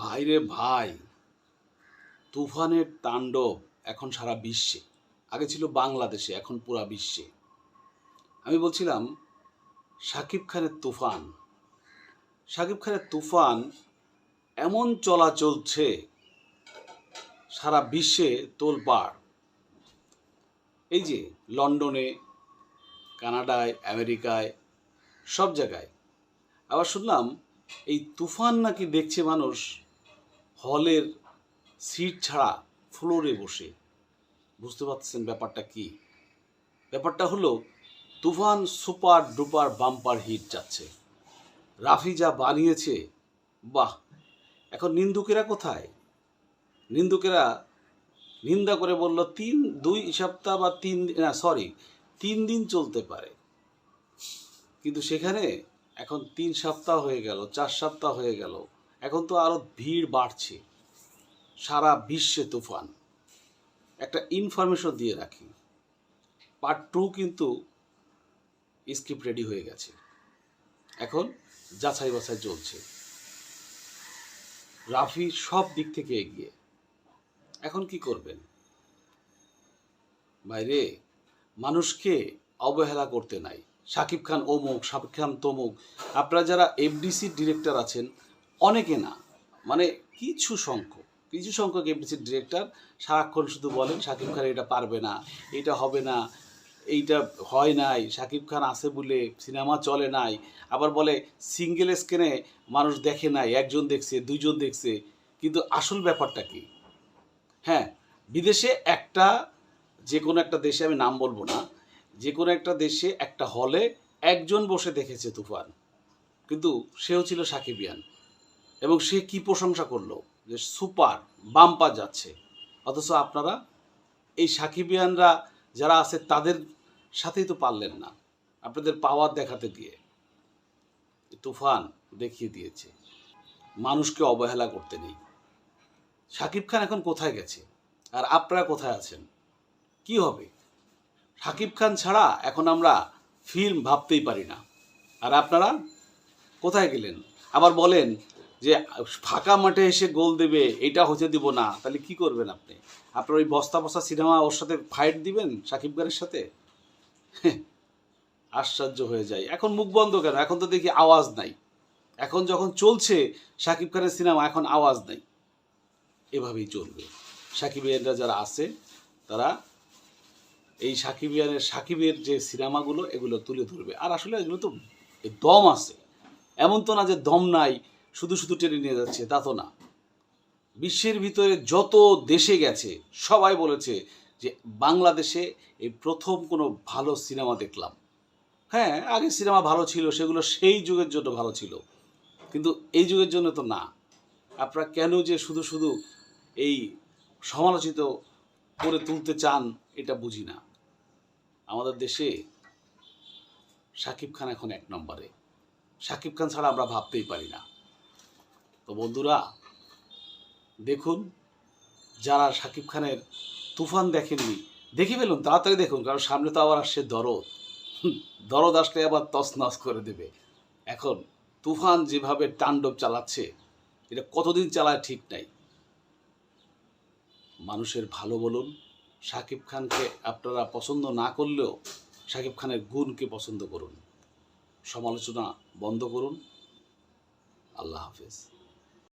ভাইরে ভাই, তুফানের তাণ্ডব এখন সারা বিশ্বে। আগে ছিল বাংলাদেশে, এখন পুরা বিশ্বে। আমি বলছিলাম শাকিব খানের তুফান। শাকিব খানের তুফান এমন চলা চলছে, সারা বিশ্বে তোলপাড়। এই যে লন্ডনে, কানাডায়, আমেরিকায়, সব জায়গায়। আবার শুনলাম, এই তুফান নাকি দেখছে মানুষ হলের সিট ছাড়া ফ্লোরে বসে। বুঝতে পারছেন ব্যাপারটা কি? ব্যাপারটা হলো, Toofan super duper bumper hit যাচ্ছে। রাফি যা বানিয়েছে, বাহ! এখন নিন্দুকেরা কোথায়? নিন্দুকেরা নিন্দা করে বলল, তিন, দুই সপ্তাহ বা তিন না সরি তিন দিন চলতে পারে। কিন্তু সেখানে এখন তিন সপ্তাহ হয়ে গেল, চার সপ্তাহ হয়ে গেল। এখন তো আরও ভিড় বাড়ছে। সারা বিশ্বে তুফান। একটা ইনফরমেশন দিয়ে রাখি। পার্ট টু কিন্তু স্ক্রিপ্ট রেডি হয়ে গেছে। এখন যাচাই বাছাই চলছে। রাফি সব দিক থেকে এগিয়ে। এখন কি করবেন? বাইরে, মানুষকে অবহেলা করতে নাই। শাকিব খান অমুক শাকিব খান তমুক। আপনারা যারা এফডিসি ডিরেক্টর আছেন অনেকে না। মানে কিছু সংখ্যক কিছু সংখ্যক এফডিসি ডিরেক্টর সারাক্ষণ শুধু বলেন শাকিব খান, এটা পারবে না, এটা হবে না, এইটা হয় নাই শাকিব খান আছে বলে সিনেমা চলে নাই। আবার বলে, সিঙ্গেল স্ক্রিনে মানুষ দেখে নাই, একজন দেখছে, দুইজন দেখছে। কিন্তু আসল ব্যাপারটা কি? হ্যাঁ বিদেশে একটা, যে কোনো একটা দেশে আমি নাম বলব না, যে কোনো একটা দেশে একটা হলে একজন বসে দেখেছে তুফান। কিন্তু সেও ছিল সাকিবিয়ান। এবং সে কি প্রশংসা করল? যে সুপার, বাম্পা যাচ্ছে। অথচ আপনারা এই সাকিবিয়ানরা যারা আছে, তাদের সাথেই তো পারলেন না। আপনাদের পাওয়ার দেখাতে গিয়ে। তুফান দেখিয়ে দিয়েছে। মানুষকে অবহেলা করতে নেই। শাকিব খান এখন কোথায় গেছে? আর আপনারা কোথায় আছেন? কি হবে? শাকিব খান ছাড়া এখন আমরা ফিল্ম ভাবতেই পারি না। আর আপনারা কোথায় গেলেন? আবার বলেন যে, ফাঁকা মাঠে এসে গোল দেবে, এটা হতে দিব না, তাহলে কি করবেন আপনি? আপনার ওই বস্তা বস্তা সিনেমা ওর সাথে ফাইট দিবেন শাকিব খানের সাথে? আশ্চর্য হয়ে যায়। এখন মুখ বন্ধ কেন? এখন তো দেখি আওয়াজ নাই। এখন যখন চলছে শাকিব খানের সিনেমা, এখন আওয়াজ নাই। এভাবেই চলবে। সাকিবিয়ানরা যারা আছে, তারা এই সাকিবিয়ানের, সাকিবের যে সিনেমাগুলো, এগুলো তুলে ধরবে। আর আসলে এগুলো তো দম আছে। এমন তো না যে দম নাই শুধু শুধু টেনে নিয়ে যাচ্ছে, তা তো না। বিশ্বের ভিতরে যত দেশে গেছে, সবাই বলেছে যে বাংলাদেশে এই প্রথম কোনো ভালো সিনেমা দেখলাম। হ্যাঁ আগে সিনেমা ভালো ছিল, সেগুলো সেই যুগের জন্য ভালো ছিল। কিন্তু এই যুগের জন্য তো না। আপনারা কেন যে শুধু শুধু এই সমালোচিত করে তুলতে চান, এটা বুঝি না। আমাদের দেশে শাকিব খান এখন এক নম্বরে। শাকিব খান ছাড়া আমরা ভাবতেই পারি না। তো বন্ধুরা, দেখুন, যারা শাকিব খানের তুফান দেখেননি, দেখে ফেলুন, তাড়াতাড়ি দেখুন, কারণ সামনে তো আবার আসছে দরদ। দরদ আসলে আবার তছনছ করে দেবে। এখন, তুফান যেভাবে তাণ্ডব চালাচ্ছে, এটা কতদিন চালায় ঠিক নাই। মানুষের ভালো বলুন শাকিব খানকে আপনারা পছন্দ না করলেও শাকিব খানের গুণকে পছন্দ করুন। সমালোচনা বন্ধ করুন। আল্লাহ হাফেজ।